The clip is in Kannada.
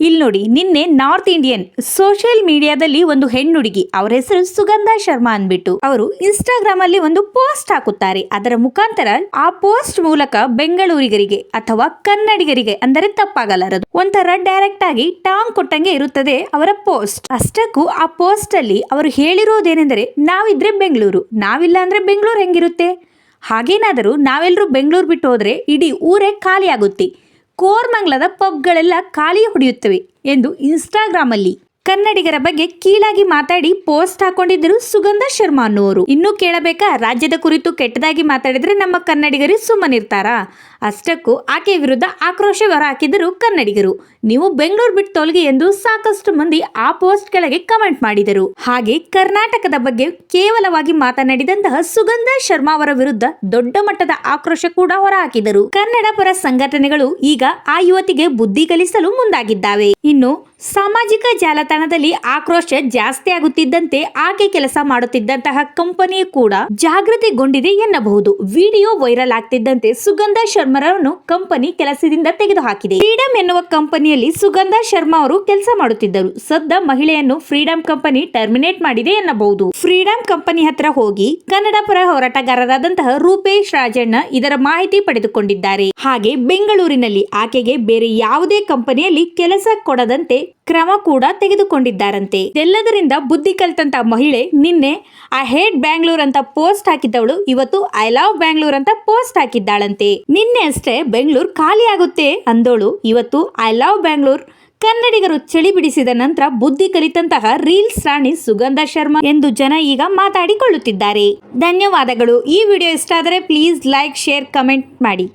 ಇಲ್ಲಿ ನೋಡಿ, ನಿನ್ನೆ ನಾರ್ತ್ ಇಂಡಿಯನ್ ಸೋಷಿಯಲ್ ಮೀಡಿಯಾದಲ್ಲಿ ಒಂದು ಹೆಣ್ಣುಡುಗಿ, ಅವರ ಹೆಸರು ಸುಗಂಧ ಶರ್ಮಾ ಅಂದ್ಬಿಟ್ಟು ಅವರು ಇನ್ಸ್ಟಾಗ್ರಾಮ್ ಅಲ್ಲಿ ಒಂದು ಪೋಸ್ಟ್ ಹಾಕುತ್ತಾರೆ. ಅದರ ಮುಖಾಂತರ ಆ ಪೋಸ್ಟ್ ಮೂಲಕ ಬೆಂಗಳೂರಿಗರಿಗೆ ಅಥವಾ ಕನ್ನಡಿಗರಿಗೆ ಅಂದರೆ ತಪ್ಪಾಗಲಾರದು. ಒಂಥರ ಡೈರೆಕ್ಟ್ ಆಗಿ ಟಾಂಗ್ ಕೊಟ್ಟಂಗೆ ಇರುತ್ತದೆ ಅವರ ಪೋಸ್ಟ್. ಅಷ್ಟಕ್ಕೂ ಆ ಪೋಸ್ಟ್ ಅಲ್ಲಿ ಅವರು ಹೇಳಿರೋದೇನೆಂದರೆ, ನಾವಿದ್ರೆ ಬೆಂಗಳೂರು, ನಾವಿಲ್ಲ ಅಂದ್ರೆ ಬೆಂಗಳೂರು ಹೆಂಗಿರುತ್ತೆ? ಹಾಗೇನಾದರೂ ನಾವೆಲ್ಲರೂ ಬೆಂಗಳೂರು ಬಿಟ್ಟು ಹೋದ್ರೆ ಇಡೀ ಊರೇ ಖಾಲಿಯಾಗುತ್ತೆ. ಕೋರ್ಮಂಗ್ಲದ ಪಬ್ಗಳೆಲ್ಲ ಖಾಲಿ ಹೊಡೆಯುತ್ತವೆ ಎಂದು ಇನ್ಸ್ಟಾಗ್ರಾಮಲ್ಲಿ ಕನ್ನಡಿಗರ ಬಗ್ಗೆ ಕೀಳಾಗಿ ಮಾತಾಡಿ ಪೋಸ್ಟ್ ಹಾಕೊಂಡಿದ್ದರು ಸುಗಂಧ ಶರ್ಮಾ ಅನ್ನುವರು. ಇನ್ನೂ ಕೇಳಬೇಕಾ? ರಾಜ್ಯದ ಕುರಿತು ಕೆಟ್ಟದಾಗಿ ಮಾತಾಡಿದ್ರೆ ನಮ್ಮ ಕನ್ನಡಿಗರು ಸುಮ್ಮನಿರ್ತಾರಾ? ಅಷ್ಟಕ್ಕೂ ಆಕೆ ವಿರುದ್ಧ ಆಕ್ರೋಶ ಹೊರ ಹಾಕಿದರು ಕನ್ನಡಿಗರು. ನೀವು ಬೆಂಗಳೂರು ಬಿಟ್ಟು ತೊಲಗಿ ಎಂದು ಸಾಕಷ್ಟು ಮಂದಿ ಆ ಪೋಸ್ಟ್ ಕೆಳಗೆ ಕಮೆಂಟ್ ಮಾಡಿದರು. ಹಾಗೆ ಕರ್ನಾಟಕದ ಬಗ್ಗೆ ಕೇವಲವಾಗಿ ಮಾತನಾಡಿದಂತಹ ಸುಗಂಧ ಶರ್ಮಾ ಅವರ ವಿರುದ್ಧ ದೊಡ್ಡ ಮಟ್ಟದ ಆಕ್ರೋಶ ಕೂಡ ಹೊರಹಾಕಿದರು ಕನ್ನಡ ಪರ ಸಂಘಟನೆಗಳು ಈಗ ಆ ಯುವತಿಗೆ ಬುದ್ಧಿ ಕಲಿಸಲು ಮುಂದಾಗಿದ್ದಾವೆ. ಇನ್ನು ಸಾಮಾಜಿಕ ಜಾಲತಾಣದಲ್ಲಿ ಆಕ್ರೋಶ ಜಾಸ್ತಿ ಆಗುತ್ತಿದ್ದಂತೆ ಆಕೆ ಕೆಲಸ ಮಾಡುತ್ತಿದ್ದಂತಹ ಕಂಪನಿ ಕೂಡ ಜಾಗೃತಿಗೊಂಡಿದೆ ಎನ್ನಬಹುದು. ವಿಡಿಯೋ ವೈರಲ್ ಆಗ್ತಿದ್ದಂತೆ ಸುಗಂಧ ಶರ್ಮರನ್ನು ಕಂಪನಿ ಕೆಲಸದಿಂದ ತೆಗೆದುಹಾಕಿದೆ. ಫ್ರೀಡಂ ಎನ್ನುವ ಕಂಪನಿಯಲ್ಲಿ ಸುಗಂಧ ಶರ್ಮಾ ಅವರು ಕೆಲಸ ಮಾಡುತ್ತಿದ್ದರು. ಸದ್ದ ಮಹಿಳೆಯನ್ನು ಫ್ರೀಡಂ ಕಂಪನಿ ಟರ್ಮಿನೇಟ್ ಮಾಡಿದೆ ಎನ್ನಬಹುದು. ಫ್ರೀಡಂ ಕಂಪನಿ ಹತ್ರ ಹೋಗಿ ಕನ್ನಡ ಪರ ಹೋರಾಟಗಾರರಾದಂತಹ ರೂಪೇಶ್ ರಾಜಣ್ಣ ಇದರ ಮಾಹಿತಿ ಪಡೆದುಕೊಂಡಿದ್ದಾರೆ. ಹಾಗೆ ಬೆಂಗಳೂರಿನಲ್ಲಿ ಆಕೆಗೆ ಬೇರೆ ಯಾವುದೇ ಕಂಪನಿಯಲ್ಲಿ ಕೆಲಸ ಕೊಡದಂತೆ ಕ್ರಮ ಕೂಡ ತೆಗೆದುಕೊಂಡಿದ್ದಾರಂತೆ. ಎಲ್ಲದರಿಂದ ಬುದ್ಧಿ ಕಲಿತಂತ ಮಹಿಳೆ ನಿನ್ನೆ ಐ ಹೇಟ್ ಬ್ಯಾಂಗ್ಳೂರ್ ಅಂತ ಪೋಸ್ಟ್ ಹಾಕಿದ್ದವಳು. ಇವತ್ತು ಐ ಲವ್ ಬ್ಯಾಂಗ್ಳೂರ್ ಅಂತ ಪೋಸ್ಟ್ ಹಾಕಿದ್ದಾಳಂತೆ. ನಿನ್ನೆ ಅಷ್ಟೇ ಬೆಂಗಳೂರು ಖಾಲಿ ಆಗುತ್ತೆ ಅಂದೋಳು. ಇವತ್ತು ಐ ಲವ್ ಬ್ಯಾಂಗ್ಳೂರ್ ಕನ್ನಡಿಗರು ಚಳಿ ಬಿಡಿಸಿದ ನಂತರ ಬುದ್ಧಿ ಕಲಿತಂತಹ ರೀಲ್ಸ್ ರಾಣಿ ಸುಗಂಧ ಶರ್ಮಾ ಎಂದು ಜನ ಈಗ ಮಾತಾಡಿಕೊಳ್ಳುತ್ತಿದ್ದಾರೆ. ಧನ್ಯವಾದಗಳು. ಈ ವಿಡಿಯೋ ಇಷ್ಟ ಆದರೆ ಪ್ಲೀಸ್ ಲೈಕ್, ಶೇರ್, ಕಮೆಂಟ್ ಮಾಡಿ.